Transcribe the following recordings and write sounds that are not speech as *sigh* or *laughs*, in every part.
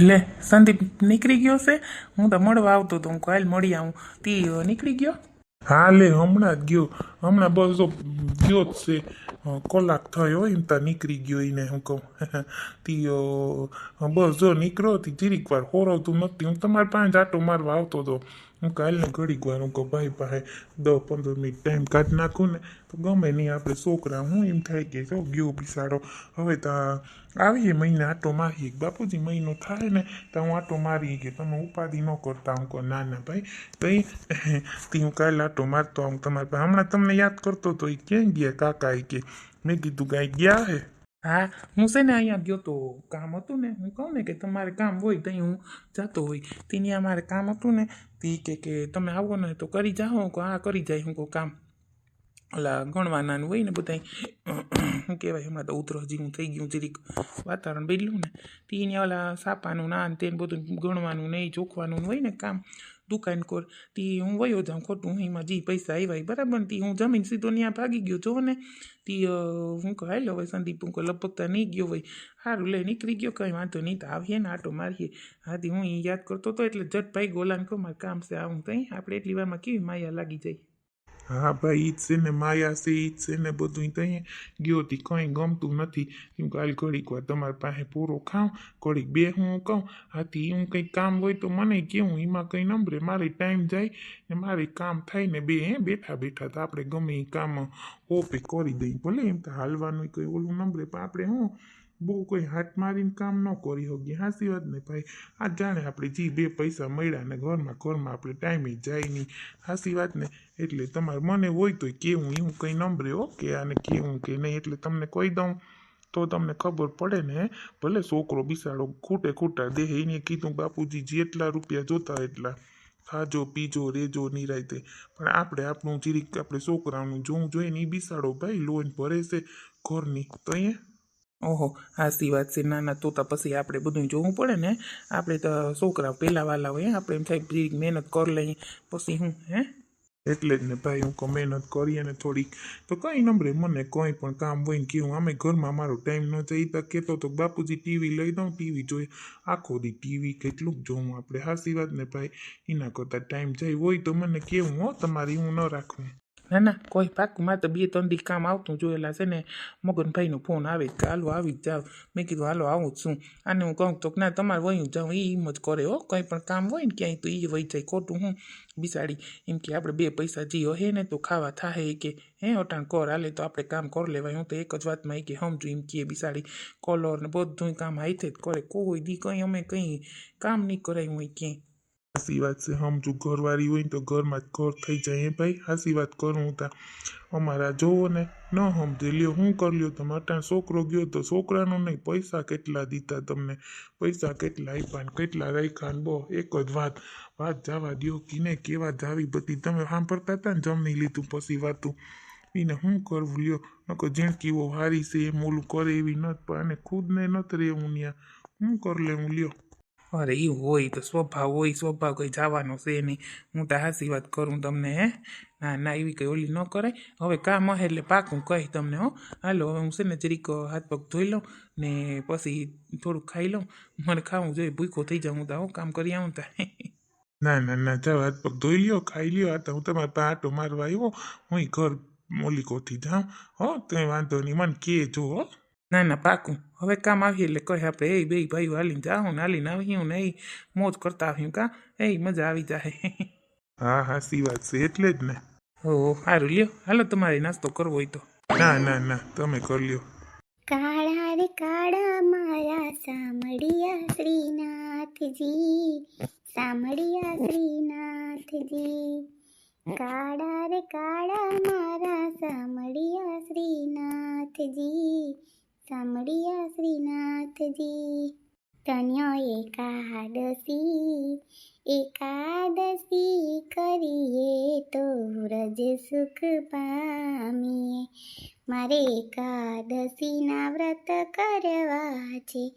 લે, સંદીપ નીકળી ગયો છે? હું તો મળવા આવતો હતો. હું કાલ મળી આવું. તી નીકળી ગયો. હા, લે, હમણાં જ ગયો. હમણાં બસ જો ગયો જ છે. કલાક થયો ને ત્યાં નીકળી ગયો એને હું કહું. *laughs* તી બસ જો નીકળ્યો તી જીરીક વાર હોરવતું નથી. હું તમારી પાસે આટો મારવા આવતો હતો. હું કાલને ઘડીક વાર હું ભાઈ પાસે દસ પંદર મિનિટ ટાઈમ કાઢી નાખું ને, તો ગમે નહીં આપણે છોકરા, હું એમ થાય કે જો ગયો બિસાડો. હવે તો આવીએ મહિને આટો મારીએ. બાપુજી, મહિનો થાય ને, તો હું આટો મારી કે તમે ઉપાધિ ન કરતા. હું કહો, ના ના, ભાઈ, તઈ તી હું કાલે આટો મારતો આવું તમારી હમણાં તમને યાદ કરતો તો એ ક્યાં ગયા, કાકા એ કે. મેં કીધું, કાંઈ ગયા હે? હા, હું છે ને અહીંયા ગયો તો કામ હતું ને, હું કહું ને કે તમારે કામ હોય ત્યાં હું જતો હોય. ત્યાં અમારે કામ હતું ને, તે કે કે તમે આવો ને તો કરી જાઓ, હું આ કરી જાય, હું કહું, કામ. ઓલા ગણવાનાનું હોય ને બધાય *clears throat* શું કહેવાય, હમણાં તો ઉતરો જેવું થઈ ગયું જરીક વાતાવરણ બદલ્યું ને તે અહીંયા ઓલા સાપાનું ના ને તેને બધું ગણવાનું ને એ ચોખવાનું હોય ને કામ દુકાન કોર તી હું વયો જાઉં ખોટું, હું એમાં જી પૈસા આવ્યા બરાબર. તી હું જમીન સીધો ત્યાં ભાગી ગયો જો ને. તી હું કહે લો હવે સંદીપ, હું લગભગ તો નહીં ગયો હોય. સારું લે, નીકળી ગયો, કંઈ વાંધો નહીં, તો આવીએ ને, આટો મારીએ. હાથી હું એ યાદ કરતો હતો એટલે જટ ભાઈ ગોલાને કહું, મારે કામ છે, આવું કંઈ આપણે એટલી વારમાં કેવી માયા લાગી જાય? હા ભાઈ જ છે ને માયા છે ઈ જ છે ને બધું ત્યાં ગયો તી કંઈ ગમતું નથી હું કાલ ઘડીક વાર તમારી પાસે પૂરો ખાઉં ઘડીક બે હું કહું હાથી હું કંઈક કામ હોય તો મને કેવું એમાં કંઈ નંબરે મારે ટાઈમ જાય ને મારે કામ થાય ને બે હે બેઠા બેઠા તો આપણે ગમે એ કામ ઓપે કરી દઈએ ભલે એમ તો હાલવાનું કોઈ ઓલું નંબરે પણ આપણે હું બહુ કોઈ હાથ મારીને કામ ન કરી શકીએ હાસી વાત ને ભાઈ. આ જાણે આપણે જી બે પૈસા મળ્યા ને ઘરમાં ઘરમાં આપણે ટાઈમે જાય નહીં. હાસી વાત ને. એટલે તમારે મને હોય તો કેવું, એવું કંઈ નંબરે હો કે આને કેવું કે નહીં, એટલે તમને કહી દઉં. તો તમને ખબર પડે ને, ભલે છોકરો બિસાડો, ખૂટે ખૂટા દેહ, એને કીધું, બાપુજી, જેટલા રૂપિયા જોતા એટલા. ખાજો, પીજો, રેજો નિરાયતે પણ આપણે આપણું જીરીક, આપણે છોકરાનું જોવું જોઈએ ને એ બિસાડો ભાઈ લોન ભરે છે ઘરની. તો અહીંયા ઓહો, હાસી વાત છે. નાના તો પછી આપણે બધું જોવું પડે ને. આપણે તો છોકરા પહેલાં વાલા હોય આપણે એમ થાય થોડીક મહેનત કરી લઈએ પછી હું, હે. એટલે જ ને ભાઈ, હું કહું, મહેનત કરીએ ને થોડીક. તો કંઈ નંબરે મને કોઈ પણ કામ હોય ને કેવું. અમે ઘરમાં મારો ટાઈમ ન થઈ તો કહેતો તો બાપુજી ટીવી લઈ દઉં, ટીવી જોઈએ. આખો દી ટીવી કેટલું જોવું આપણે. હાસી વાત ને ભાઈ, એના કરતાં ટાઈમ જાય. હોય તો મને કેવું હો, તમારી હું ન રાખું. ના ના કોઈ પાકું માં તો બે ત્રણ દી કામ આવતું જોયેલા છે ને મગનભાઈનો ફોન આવે કે હાલો આવી જ જાવ મેં કીધું હાલો આવું છું આને હું કહું તો ના તમારે વયું જાઉં એ એમ જ કરે હો કંઈ પણ કામ હોય ને ક્યાંય તો એ વહી જાય ખોટું હું બિસાડી એમ કે આપણે બે પૈસા જીઓ હે ને તો ખાવા થાય કે હે અટાણ કર હાલે તો આપણે કામ કર લેવાય હું તો એક જ વાતમાં એ કે સમજુ એમ કે બિસાડી કોલર ને બધું કામ હાથે જ કરે કોઈ દી કંઈ અમે કંઈ કામ નહીં કરાયું હોય ક્યાંય હાસી વાત છે સમજુ ઘરવાળી હોય ને તો ઘરમાં જ ઘર થઈ જાય હે ભાઈ હાસી વાત કરું તા અમારા જોવો ને ન સમજે લ્યો હું કરી લ્યો તમે અટાણ છોકરો ગયો તો છોકરાનો નહીં પૈસા કેટલા દીધા તમને પૈસા કેટલા આપ્યા ને કેટલા રાખ્યા ને બહુ એક જ વાત વાત જવા દ્યો કીને કેવા જાવી બધી, તમે સાંભળતા હતા ને જમી લીધું, પછી વાતું. એને શું કરવું લ્યો નકો ઝીણકીઓ હારી છે, એમ ઓલું કરે એવી નત, પણ અને ખુદને નત રહેવું ત્યાં શું કરી લેવું લ્યો. અરે એ હોય તો સ્વભાવ હોય, સ્વભાવ કંઈ જવાનો છે નહીં. હું તો હાસી વાત કરું તમને, હે? ના ના, એવી કંઈ ઓલી ન કરાય. હવે કામ હે એટલે પાકું કહી તમને, હો. હાલો, હવે હું છે ને જરીક હાથ પગ ધોઈ લઉં ને પછી થોડુંક ખાઈ લઉં. મને ખાવું જોઈએ ભૂખો થઈ જાઉં તો કામ કરી આવું તા. ના ના ના, જાઓ, હાથ પગ ધોઈ લ્યો, ખાઈ લ્યો. આ તો હું તમારા પાસે આટો મારવા આવ્યો. હું ઘર મોલીકોથી જાઉં. હો તો વાંધો નહીં, મને કે જો હો. ના ના પાકું હવે કામ આવીએ એટલે કહે આપણે એ બે ભાઈઓ હાલીને જાઉં ને હાલીને આવીએ ને એ મોજ કરતા આવીએ કાં એ મજા આવી જાય હા હા સી વાત છે એટલે જ ને હો સારું લ્યો હાલો તમારે નાસ્તો કરવો હોય તો ના ના ના તમે કરી લ્યો કાળા રે કાળા મારા સામડિયા શ્રીનાથજી સામડિયા શ્રીનાથજી કાળા રે કાળા મારા સામડિયા શ્રીનાથજી સામડિયા શ્રીનાથજી. તન્ય એકાદશી એકાદશી કરીએ તો વ્રજ સુખ પામીએ. મારે એકાદશીના વ્રત કરવા છે,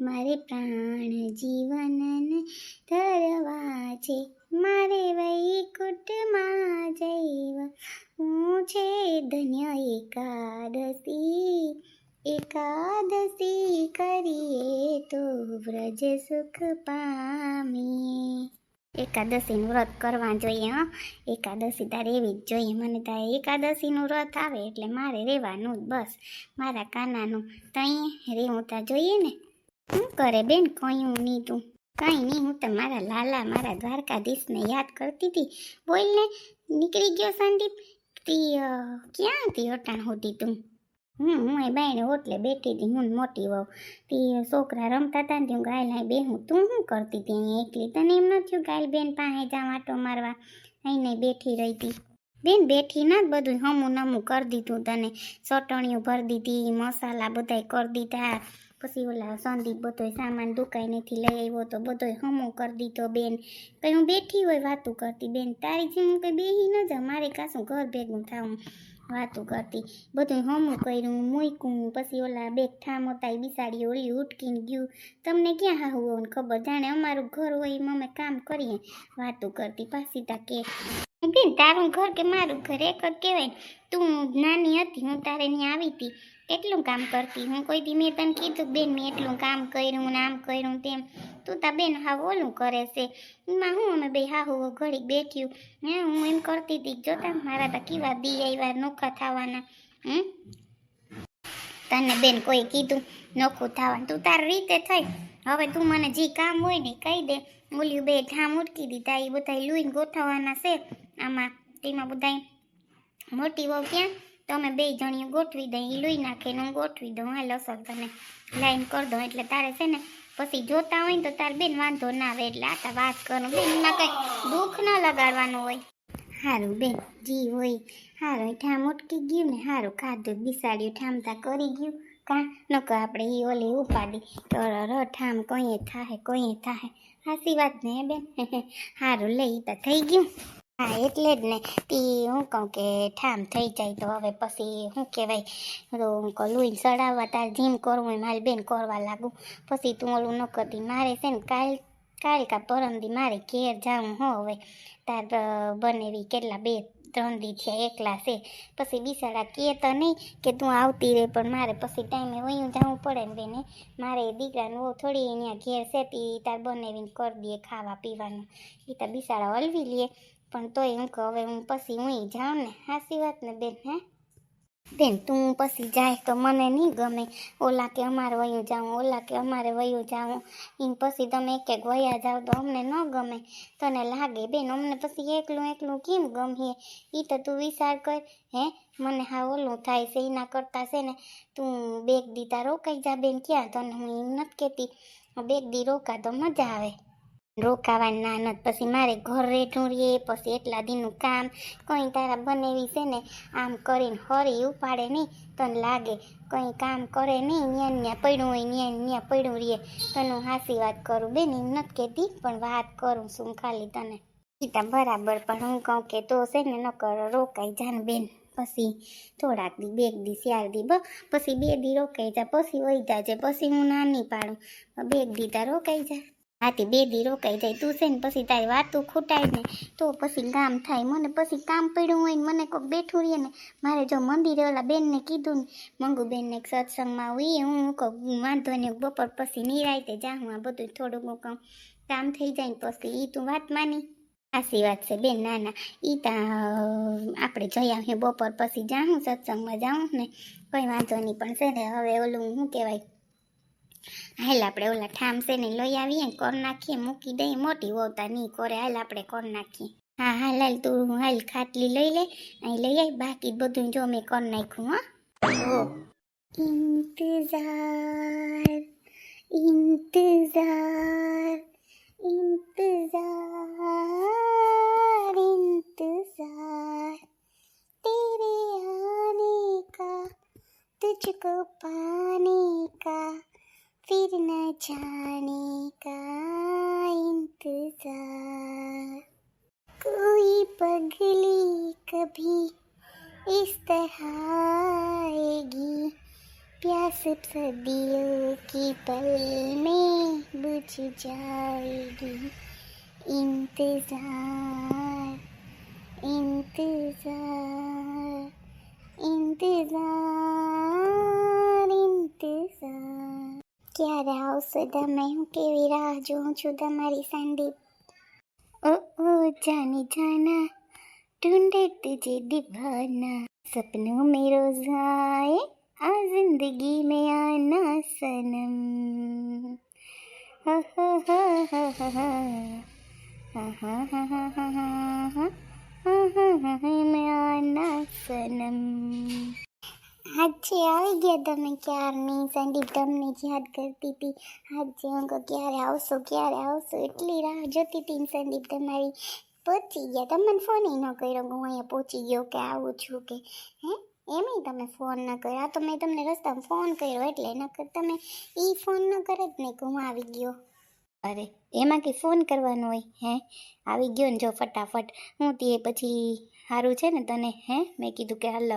મારે પ્રાણ જીવનને ધરવા છે. મારે વૈકુંઠમાં જઈવા હું છે ધન્ય એકાદશી. એકાદશી કરીએ તો વ્રજ સુખ પામીએ એકાદશીનું વ્રત કરવા જોઈએ હં એકાદશી તારે એવી જ જોઈએ મને તારે એકાદશીનું વ્રત આવે એટલે મારે રહેવાનું બસ. મારા કાનાનું તઈ રહેવું તા જોઈએ ને? શું કરે બેન કયું નહીં તું? કંઈ નહીં હું તો મારા લાલા, મારા દ્વારકાધીશને યાદ કરતી હતી બોલ ને નીકળી ગયો સંદીપ. તી ક્યાંથી ક્યાં હતી અટાણ હોતી તું? હું હું એ બાઈને ઓટલે બેઠી હતી, હું મોટી વહુ. તી છોકરા રમતા હતા ને હું ગાયલ અહીં બેહું. તું શું કરતી હતી અહીં એકલી? તને એમ ન થયું ગાયલ બેન પાસે જા વાંટો મારવા? અહીં બેઠી રહી હતી. બેન બેઠી ના જ બધું હમું નમું કરી દીધું તને. ચટણીઓ ભરી દીધી, મસાલા બધાય કરી દીધા. પછી ઓલા સંદીપ બધોય સામાન દુકાનેથી લઈ આવ્યો તો બધોય હમો કરી દીધો બેન. કઈ હું બેઠી હોય વાતું કરતી. બેન તારી જેમ કઈ બેહી ન જાઉં. મારે કાશું ઘર ભેગું થાવું? વાતું કરતી. બધું હમું કર્યું મૂક્યું પછી ઓલા બે ઠામ હતા એ બિસાડી ઓલી ઉટકીને ગયું. તમને ક્યાં હાહુ હોય ખબર? જાણે અમારું ઘર હોય એમાં અમે કામ કરીએ. વાતું કરતી પાછી તા કે, બેન, તારું ઘર કે મારું ઘર? એક જ કહેવાય તું નાની હતી, હું તારે ત્યાં આવી હતી કેટલું કામ કરતી. હું કોઈ દી મેં તને કીધું બેન મેં એટલું કામ કર્યું ને આમ કર્યું તેમ. તું તા બેન હા ઓલું કરે છે. એમાં હું અમે બે હાહુ ઘડીક બેઠ્યું. હે, હું એમ કરતી હતી જોતા મારા તા કેવા બી આવ્યા નોખા થવાના. હમ? તને બેન કોઈ કીધું નોખું થવાનું. તું તારી રીતે થઈ. હવે તું મને જે કામ હોય ને કહી દે. ઓલી બે ઠામ ઉટકી દીધા. એ બધા લુઈને ગોઠવવાના છે. આમાં તેમાં બધા મોટી વહુ ક્યાં? તમે બે જણીઓ ગોઠવી દઈ એ લુઈ નાખે ને હું ગોઠવી દઉં. હા લસણ તને લાઈન કરી દઉં એટલે તારે છે ને, પછી જોતા હોય ને તો તારે બેન વાંધો ના આવે એટલે આ તો વાત કરું. બેન કંઈ દુઃખ ન લગાડવાનું હોય. સારું બેન, જી હોય. સારું ઠામ ઉટકી ગયું ને સારું ખાધું, બિસાડ્યું, ઠામતા કરી ગયું. કા? નકો આપણે એ ઓલી ઉપાડી. તો ર, ઠામ કોઈએ થાહે કોઈએ થાહે. સાચી વાત ને, બેન? *laughs* સારું લઈ તો થઈ ગયું. હા, એટલે જ ને. તી હું કહું કે ઠામ થઈ જાય તો હવે પછી શું કહેવાય? તો હું કહું, લુઈ ચડાવવા તાર જીમ કરવું હોય, મારી બેન કરવા લાગુ. પછી તું ઓલું ન કરતી. મારે છે ને કાલ કાલ કા પરમદી મારે ઘેર જાઉં હો હવે. તાર બનેવી કેટલા બે, ત્રણ દી થયા, એકલા છે. પછી બિસાડા કહે તો નહીં કે તું આવતી રહે, પણ મારે પછી ટાઈમે વયું જવું પડે ને બેને. મારે દીકરાનું બહુ થોડી અહીંયા ઘેર છે, તી તાર બનેવીને કરી દે ખાવા પીવાનું. એ તો બિસાડા હલવી લે. પણ તોય હું કહું, હવે હું પછી હું જાઉં ને. હાસી વાત ને બેન, હે? બેન, તું પછી જાય તો મને નહીં ગમે. ઓલા કે અમારે વયું જાઉં, ઓલા કે અમારે વયું જાઉં. એમ પછી તમે એક એક વયા જાઓ તો અમને ન ગમે. તને લાગે બેન, અમને પછી એકલું એકલું કેમ ગમે એ તો તું વિચાર કર, હે? મને હા ઓલું થાય છે, એના કરતાં છે ને તું બેગ દીતા રોકાઈ જા બેન, ક્યાં? તને હું એમ નથી કહેતી. બેગ દી રોકા તો મજા આવે. રોકાવાની ના નથી પછી મારે ઘર રેઠું રે, પછી એટલા દીનું કામ. કંઈ તારા બનેવી છે ને, આમ કરીને હરી ઉપાડે નહીં, તને લાગે. કંઈ કામ કરે નહીં, ન્યા ન્યા પડ્યું હોય, ન્યા ન્યા પડ્યું રે. તને હાસી વાત કરું, બેન એમ નથી કહેતી, પણ વાત કરું છું ખાલી તને. સીતા બરાબર, પણ હું કહું કે તો છે ને ન કર રોકાઈ જાન બેન. પછી થોડાક દી, બે દી, ચાર દી, બ, પછી બે દી રોકાઈ જા, પછી વહી જાજે, પછી હું ના નહીં પાડું. બે દી તા રોકાઈ જા. હાથી બે દી રોકાઈ જાય. તું છે ને પછી તારી વાતું ખૂટાય ને તો પછી કામ થાય. મને પછી કામ પડ્યું હોય ને મને કોઈક બેઠું રહીએ ને મારે જો મંદિરે ઓલા બેનને કીધું ને, મંગુબેનને સત્સંગમાં હોય હું કહું વાંધો ને બપોર પછી નિરાયતે જાઉં આ બધું થોડુંક હું કહું કામ થઈ જાય ને પછી એ તું વાત માની. સાચી વાત છે બેન, ના ના. ઈ તા આપણે જઈ આવીએ બપોર પછી જાઉં, સત્સંગમાં જાઉં ને. કંઈ વાંધો નહીં, પણ છે ને હવે ઓલું શું કહેવાય હાલ આપણે ઓલા ઠામસે ને લઈ આવીએ કોર નાખીએ મૂકી દઈએ મોટી હોતા નહીં કરે હાલ આપણે કર નાખીએ. હા હાલ હાલ તું હાલ ખાટલી લઈ લે અહીં લઈ આવી બાકી બધું જો મેં કર નાખ્યું હા. ઇંતજાર ઇંતજાર प्यास सदियों की पल में बुझ जाएगी इंतजार इंतजार इंतजार इंतजार ક્યારે આવશો તમે હું કેવી રાહ જોઉં છું તમારી સંદીપ ओ ओ जाने जाना ढूंढे तुझे दीवाना सपनों में रोज आए आ जिंदगी में आना सनम में आना सनम હાજી આવી ગયા તમે ક્યારની સંદીપ તમને જ યાદ કરતી હતી હાજી અંકો ક્યારે આવશો ક્યારે આવશો એટલી રાહ જોતી હતી સંદીપ તમારી પહોંચી ગયા તમને ફોન ન કર્યો હું અહીંયા પહોંચી ગયો કે આવું છું કે હે એમય તમે ફોન ન કર્યો. તો મેં તમને રસ્તામાં ફોન કર્યો એટલે નકર તમે એ ફોન ન કરે જ નહીં હું આવી ગયો. અરે, એમાં કે ફોન કરવાનો હોય, હે? આવી ગયો ને જો ફટાફટ. હું તે પછી સારું છે ને તને, હે? મેં કીધું કે હાલ,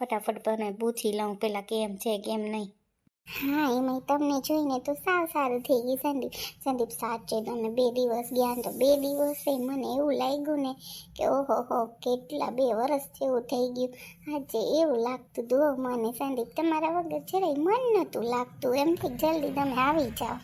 ફટાફટ તને પૂછી લઉં પેલા કેમ છે, કેમ નહીં. હા એમાં તમને જોઈને તો સાવ સારું થઈ ગયું સંદીપ. સંદીપ સાચે તમે બે દિવસ ગયા તો બે દિવસે મને એવું લાગ્યું ને કે ઓહો હો, કેટલા બે વર્ષ જેવું થઈ ગયું. આજે એવું લાગતું હતું. મને સંદીપ, તમારા વગર જરાય મન નહોતું લાગતું. એમ કે જલ્દી તમે આવી જાઓ.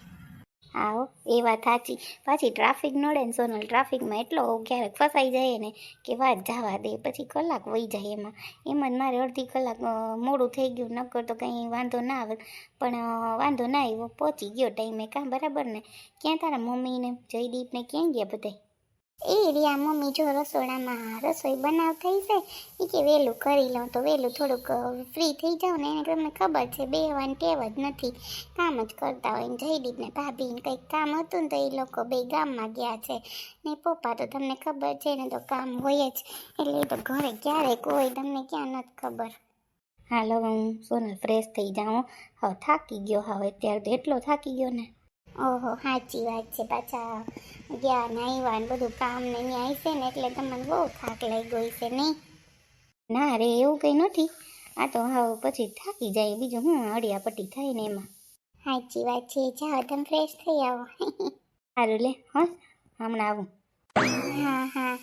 આવો, એ વાત સાચી. પાછી ટ્રાફિક નડે ને સોનલ ટ્રાફિકમાં એટલો ક્યારેક ફસાઈ જાય ને કે વાત જવા દે, પછી કલાક વહી જાય એમાં. એમ જ મારે અડધી કલાક મોડું થઈ ગયું નક્કર તો કંઈ વાંધો ના આવે. પણ વાંધો ના આવ્યો, પહોંચી ગયો ટાઈમે કાં બરાબર ને? ક્યાં તારા મમ્મીને, જયદીપને, ક્યાં ગયા બધા એ રહ્યા મમ્મી જો રસોડામાં રસોઈ બનાવ થઈ છે એ કે વહેલું કરી લઉં તો વહેલું થોડુંક ફ્રી થઈ જાઉં ને એને તમને ખબર છે બે વાન ટેવ જ નથી. કામ જ કરતા હોય જયદીપ ને ભાભી ને કંઈક કામ હતું ને તો એ લોકો બે ગામમાં ગયા છે. ને પપ્પા તો તમને ખબર છે ને તો કામ હોય જ. એટલે તો ઘરે ક્યારેક હોય, તમને ક્યાં નથી ખબર. હાલો, હું સોનલ ફ્રેશ થઈ જાઉં. હવે થાકી ગયો, હવે અત્યારે તો એટલો થાકી ગયો ને. ઓહો સાચી વાત છે. પાછા ગયા નાઈવા ને બધું કામ ને અહીંયા છે ને એટલે તમને બહુ થાક લાગ્યો છે નહીં ના રે એવું કંઈ નથી. આ તો હાવ પછી થાકી જાય બીજું હું અડિયાપટ્ટી થાય ને એમાં. સાચી વાત છે. જાઓ તમે ફ્રેશ થઈ આવો. *laughs* સારું લે હા? હમણાં આવું. હા હા.